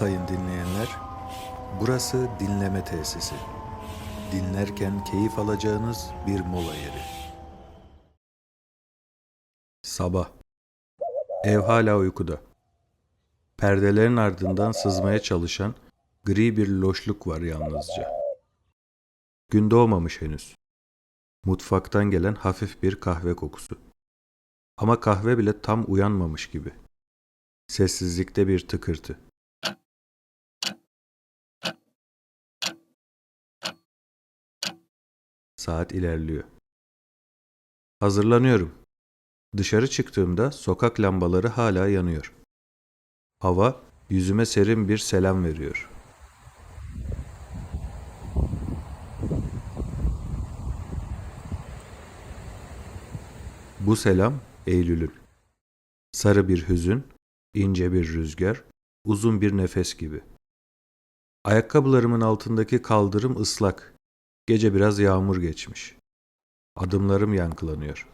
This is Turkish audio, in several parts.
sayın dinleyenler. Burası dinleme tesisi. Dinlerken keyif alacağınız bir mola yeri. Sabah. Ev hala uykuda. Perdelerin ardından sızmaya çalışan gri bir loşluk var yalnızca. Gün doğmamış henüz. Mutfaktan gelen hafif bir kahve kokusu. Ama kahve bile tam uyanmamış gibi. Sessizlikte bir tıkırtı. Saat ilerliyor. Hazırlanıyorum. Dışarı çıktığımda sokak lambaları hala yanıyor. Hava yüzüme serin bir selam veriyor. Bu selam Eylül'ün. Sarı bir hüzün, ince bir rüzgar, uzun bir nefes gibi. Ayakkabılarımın altındaki kaldırım ıslak. Gece biraz yağmur geçmiş. Adımlarım yankılanıyor.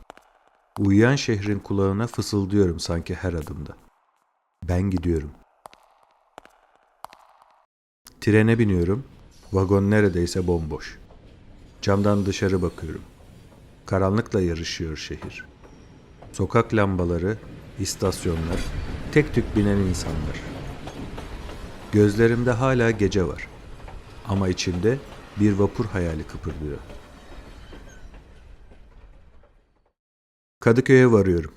Uyuyan şehrin kulağına fısıldıyorum sanki her adımda. Ben gidiyorum. Trene biniyorum. Vagon neredeyse bomboş. Camdan dışarı bakıyorum. Karanlıkla yarışıyor şehir. Sokak lambaları, istasyonlar, tek tük binen insanlar. Gözlerimde hala gece var. Ama içimde bir vapur hayali kıpırdıyor. Kadıköy'e varıyorum.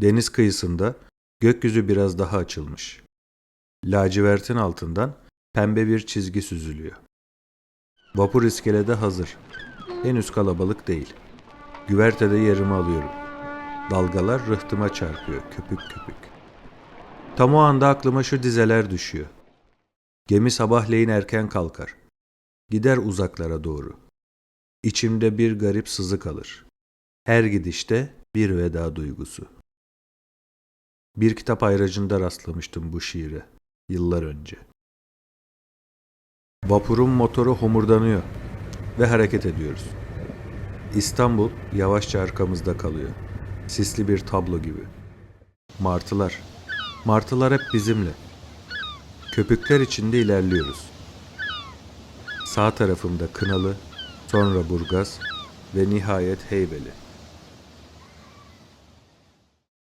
Deniz kıyısında gökyüzü biraz daha açılmış. Lacivertin altından pembe bir çizgi süzülüyor. Vapur iskelede hazır. Henüz kalabalık değil. Güvertede yerimi alıyorum. Dalgalar rıhtıma çarpıyor köpük köpük. Tam o anda aklıma şu dizeler düşüyor. Gemi sabahleyin erken kalkar. Gider uzaklara doğru. İçimde bir garip sızı kalır. Her gidişte bir veda duygusu. Bir kitap ayracında rastlamıştım bu şiire yıllar önce. Vapurun motoru homurdanıyor ve hareket ediyoruz. İstanbul yavaşça arkamızda kalıyor. Sisli bir tablo gibi. Martılar. Martılar hep bizimle. Köpükler içinde ilerliyoruz. Sağ tarafımda Kınalı, sonra Burgaz ve nihayet Heybeli.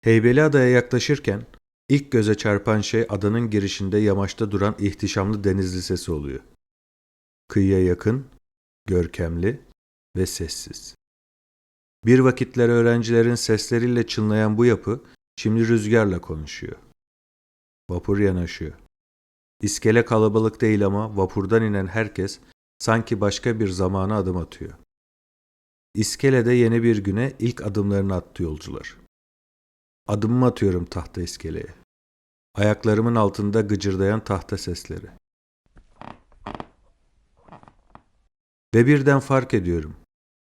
Heybeli adaya yaklaşırken ilk göze çarpan şey adanın girişinde yamaçta duran ihtişamlı deniz lisesi oluyor. Kıyıya yakın, görkemli ve sessiz. Bir vakitler öğrencilerin sesleriyle çınlayan bu yapı şimdi rüzgarla konuşuyor. Vapur yanaşıyor. İskele kalabalık değil ama vapurdan inen herkes sanki başka bir zamana adım atıyor. İskelede yeni bir güne ilk adımlarını attı yolcular. Adımımı atıyorum tahta iskeleye. Ayaklarımın altında gıcırdayan tahta sesleri. Ve birden fark ediyorum.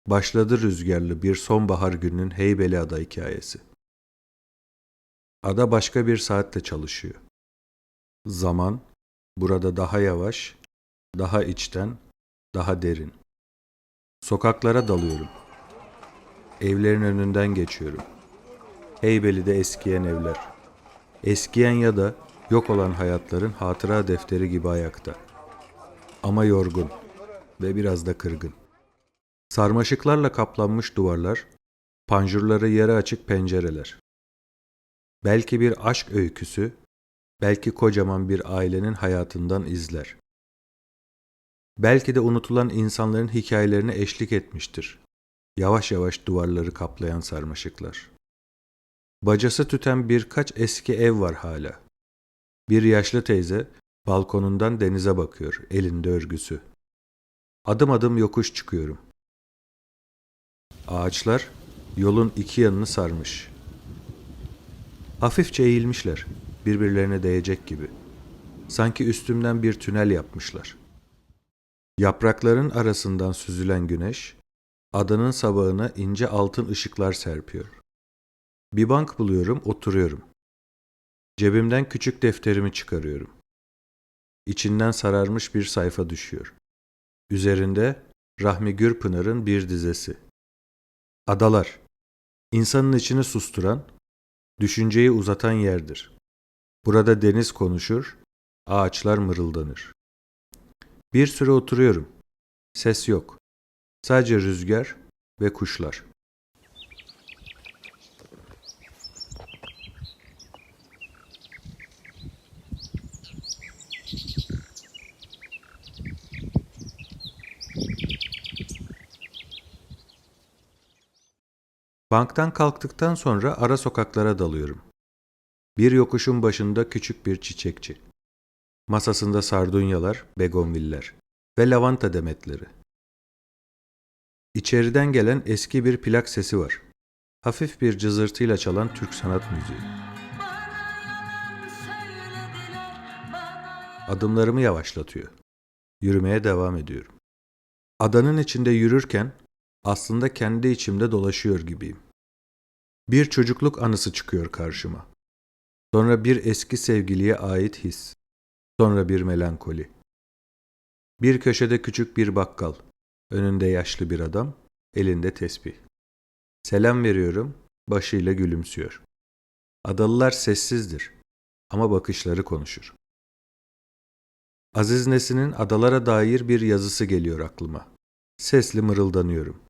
Başladı rüzgarlı bir sonbahar gününün Heybeli Ada hikayesi. Ada başka bir saatte çalışıyor. Zaman burada daha yavaş, daha içten, daha derin. Sokaklara dalıyorum. Evlerin önünden geçiyorum. Heybeli'de eskiyen evler. Eskiyen ya da yok olan hayatların hatıra defteri gibi ayakta. Ama yorgun ve biraz da kırgın. Sarmaşıklarla kaplanmış duvarlar, panjurları yere açık pencereler. Belki bir aşk öyküsü, belki kocaman bir ailenin hayatından izler. Belki de unutulan insanların hikayelerine eşlik etmiştir. Yavaş yavaş duvarları kaplayan sarmaşıklar. Bacası tüten birkaç eski ev var hala. Bir yaşlı teyze balkonundan denize bakıyor, elinde örgüsü. Adım adım yokuş çıkıyorum. Ağaçlar yolun iki yanını sarmış. Hafifçe eğilmişler, birbirlerine değecek gibi. Sanki üstümden bir tünel yapmışlar. Yaprakların arasından süzülen güneş, adanın sabahına ince altın ışıklar serpiyor. Bir bank buluyorum, oturuyorum. Cebimden küçük defterimi çıkarıyorum. İçinden sararmış bir sayfa düşüyor. Üzerinde Rahmi Gürpınar'ın bir dizesi. Adalar, insanın içini susturan, düşünceyi uzatan yerdir. Burada deniz konuşur, Ağaçlar mırıldanır. Bir süre oturuyorum. Ses yok. Sadece rüzgar ve kuşlar. Banktan kalktıktan sonra ara sokaklara dalıyorum. Bir yokuşun başında küçük bir çiçekçi. Masasında sardunyalar, begonviller ve lavanta demetleri. İçeriden gelen eski bir plak sesi var. Hafif bir cızırtıyla çalan Türk sanat müziği. Adımlarımı yavaşlatıyor. Yürümeye devam ediyorum. Adanın içinde yürürken aslında kendi içimde dolaşıyor gibiyim. Bir çocukluk anısı çıkıyor karşıma. Sonra bir eski sevgiliye ait his. Sonra bir melankoli. Bir köşede küçük bir bakkal. Önünde yaşlı bir adam, elinde tesbih. Selam veriyorum, başıyla gülümsüyor. Adalılar sessizdir ama bakışları konuşur. Aziz Nesin'in adalara dair bir yazısı geliyor aklıma. Sesli mırıldanıyorum.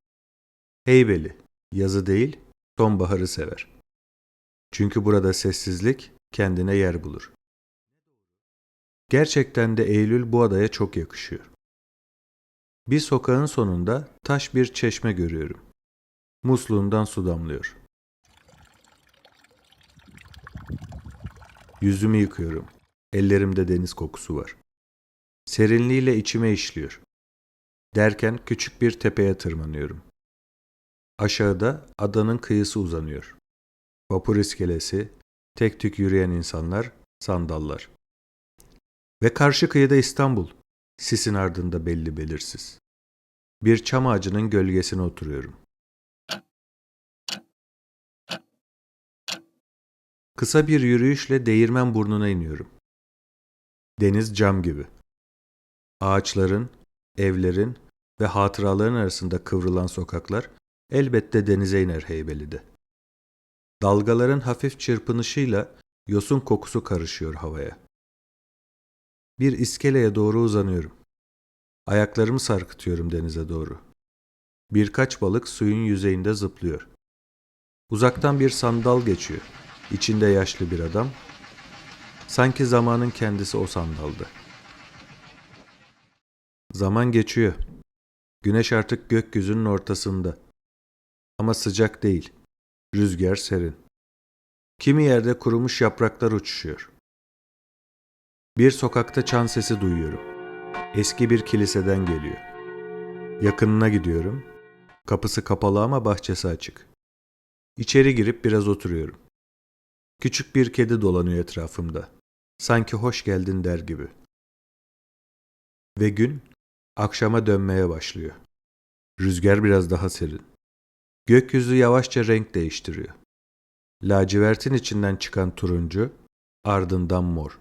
Heybeli, yazı değil, sonbaharı sever. Çünkü burada sessizlik kendine yer bulur. Gerçekten de Eylül bu adaya çok yakışıyor. Bir sokağın sonunda taş bir çeşme görüyorum. Musluğundan su damlıyor. Yüzümü yıkıyorum. Ellerimde deniz kokusu var. Serinliğiyle içime işliyor. Derken küçük bir tepeye tırmanıyorum. Aşağıda adanın kıyısı uzanıyor. Vapur iskelesi, tek tük yürüyen insanlar, sandallar. Ve karşı kıyıda İstanbul, sisin ardında belli belirsiz. Bir çam ağacının gölgesine oturuyorum. Kısa bir yürüyüşle değirmen burnuna iniyorum. Deniz cam gibi. Ağaçların, evlerin ve hatıraların arasında kıvrılan sokaklar elbette denize iner Heybeli'de. Dalgaların hafif çırpınışıyla yosun kokusu karışıyor havaya. Bir iskeleye doğru uzanıyorum. Ayaklarımı sarkıtıyorum denize doğru. Birkaç balık suyun yüzeyinde zıplıyor. Uzaktan bir sandal geçiyor. İçinde yaşlı bir adam. Sanki zamanın kendisi o sandaldı. Zaman geçiyor. Güneş artık gökyüzünün ortasında. Ama sıcak değil. Rüzgar serin. Kimi yerde kurumuş yapraklar uçuşuyor. Bir sokakta çan sesi duyuyorum. Eski bir kiliseden geliyor. Yakınına gidiyorum. Kapısı kapalı ama bahçesi açık. İçeri girip biraz oturuyorum. Küçük bir kedi dolanıyor etrafımda. Sanki hoş geldin der gibi. Ve gün akşama dönmeye başlıyor. Rüzgar biraz daha serin. Gökyüzü yavaşça renk değiştiriyor. Lacivertin içinden çıkan turuncu, ardından mor.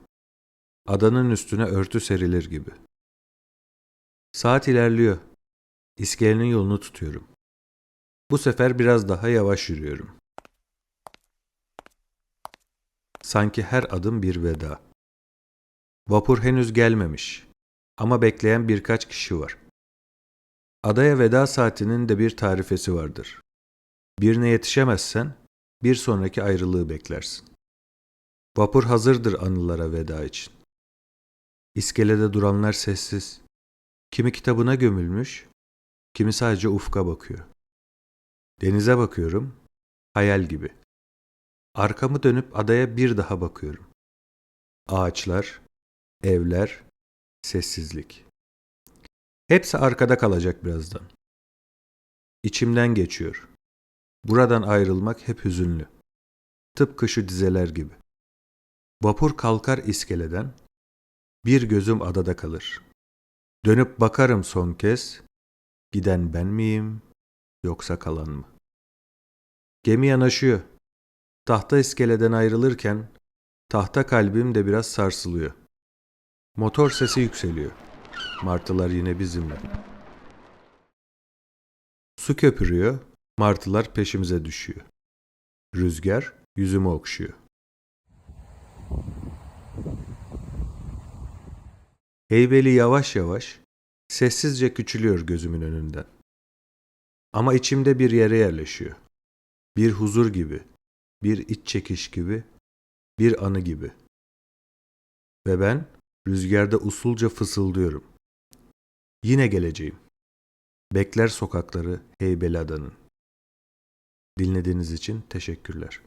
Adanın üstüne örtü serilir gibi. Saat ilerliyor. İskelenin yolunu tutuyorum. Bu sefer biraz daha yavaş yürüyorum. Sanki her adım bir veda. Vapur henüz gelmemiş ama bekleyen birkaç kişi var. Adaya veda saatinin de bir tarifesi vardır. Birine yetişemezsen bir sonraki ayrılığı beklersin. Vapur hazırdır anılara veda için. İskelede duranlar sessiz. Kimi kitabına gömülmüş, kimi sadece ufka bakıyor. Denize bakıyorum, hayal gibi. Arkamı dönüp adaya bir daha bakıyorum. Ağaçlar, evler, sessizlik. Hepsi arkada kalacak birazdan. İçimden geçiyor. Buradan ayrılmak hep hüzünlü. Tıpkı şu dizeler gibi. Vapur kalkar iskeleden, bir gözüm adada kalır. Dönüp bakarım son kez, giden ben miyim, yoksa kalan mı? Gemi yanaşıyor. Tahta iskeleden ayrılırken, tahta kalbim de biraz sarsılıyor. Motor sesi yükseliyor. Martılar yine bizimle. Su köpürüyor, martılar peşimize düşüyor. Rüzgar yüzümü okşuyor. Heybeli yavaş yavaş, sessizce küçülüyor gözümün önünden. Ama içimde bir yere yerleşiyor. Bir huzur gibi, bir iç çekiş gibi, bir anı gibi. Ve ben rüzgarda usulca fısıldıyorum. Yine geleceğim. Bekler sokakları Heybeliada'nın. Dinlediğiniz için teşekkürler.